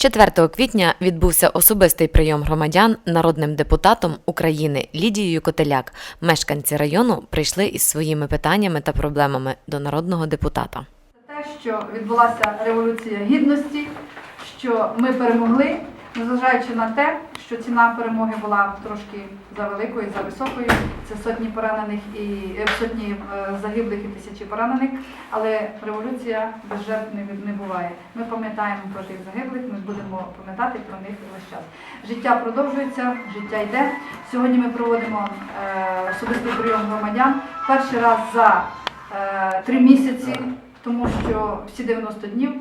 4 квітня відбувся особистий прийом громадян народним депутатом України Лідією Котеляк. Мешканці району прийшли із своїми питаннями та проблемами до народного депутата. Те, що відбулася революція гідності, що ми перемогли, незважаючи на те, що ціна перемоги була трошки за великою, за високою. Це сотні поранених і е, сотні е, загиблих і тисячі поранених. Але революція без жертв не, буває. Ми пам'ятаємо про тих загиблих, ми будемо пам'ятати про них весь час. Життя продовжується, життя йде. Сьогодні ми проводимо е, особистий прийом громадян перший раз за три місяці тому що всі 90 днів,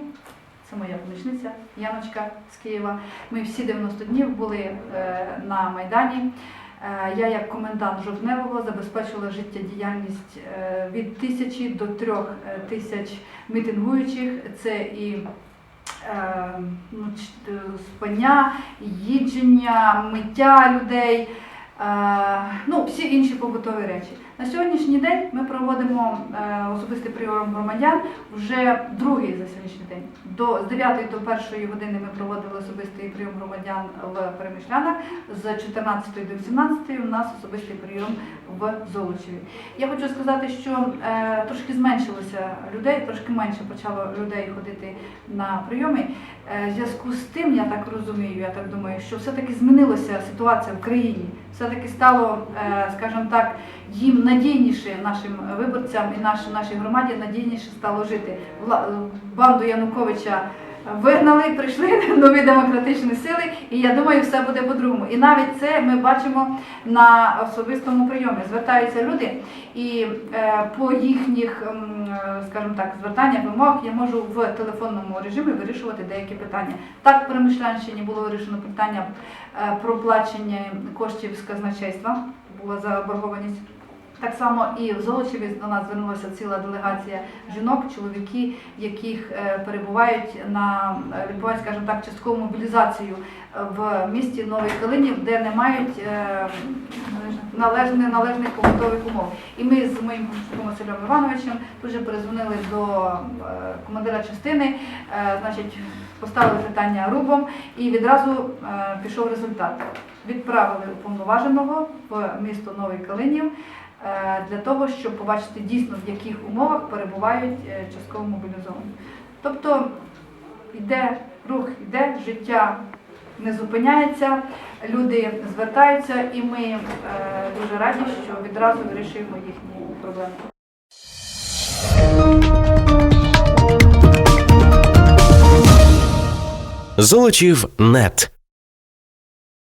це моя помічниця Яночка з Києва, ми всі 90 днів були е, на Майдані. Е, Я як комендант Жовтневого забезпечила життєдіяльність е, від тисячі до трьох тисяч мітингуючих. Це і ну, спання, їдження, миття людей, ну, всі інші побутові речі. На сьогоднішній день ми проводимо е, особистий прийом громадян вже другий за сьогоднішній день. До, з 9 до 1 години ми проводили особистий прийом громадян в Перемишлянах, з 14 до 18 у нас особистий прийом в Золочеві. Я хочу сказати, що е, трошки зменшилося людей, трошки менше почало людей ходити на прийоми. Е, зв'язку з тим, я так розумію, я так думаю, що все-таки змінилася ситуація в країні. Все-таки стало, е, скажімо так, їм надійніше нашим виборцям і наш, нашій громаді надійніше стало жити. Вла- Банду Януковича вигнали, прийшли нові демократичні сили, і я думаю, все буде по-другому. І навіть це ми бачимо на особистому прийомі. Звертаються люди, і е, по їхніх, е, скажімо так, звертаннях, вимогах я можу в телефонному режимі вирішувати деякі питання. Так, в Перемишлянщині було вирішено питання е, про плачення коштів з казначейства, була заборгованість. Так само і в Золочеві до нас звернулася ціла делегація жінок, чоловіки, яких е, перебувають на е, відбувають, скажімо так, часткову мобілізацію е, в місті Новий Калинів, де не мають належних належних побутових умов. І ми з моїм Василем Івановичем тут же перезвонили до командира частини, значить, поставили питання рубом і відразу пішов результат. Відправили уповноваженого в місто Новий Калинів для того, щоб побачити дійсно в яких умовах перебувають е, частково мобілізовані. Тобто йде рух, йде життя не зупиняється, люди звертаються, і ми е, дуже раді, що відразу вирішуємо їхні проблеми. Золочів нет.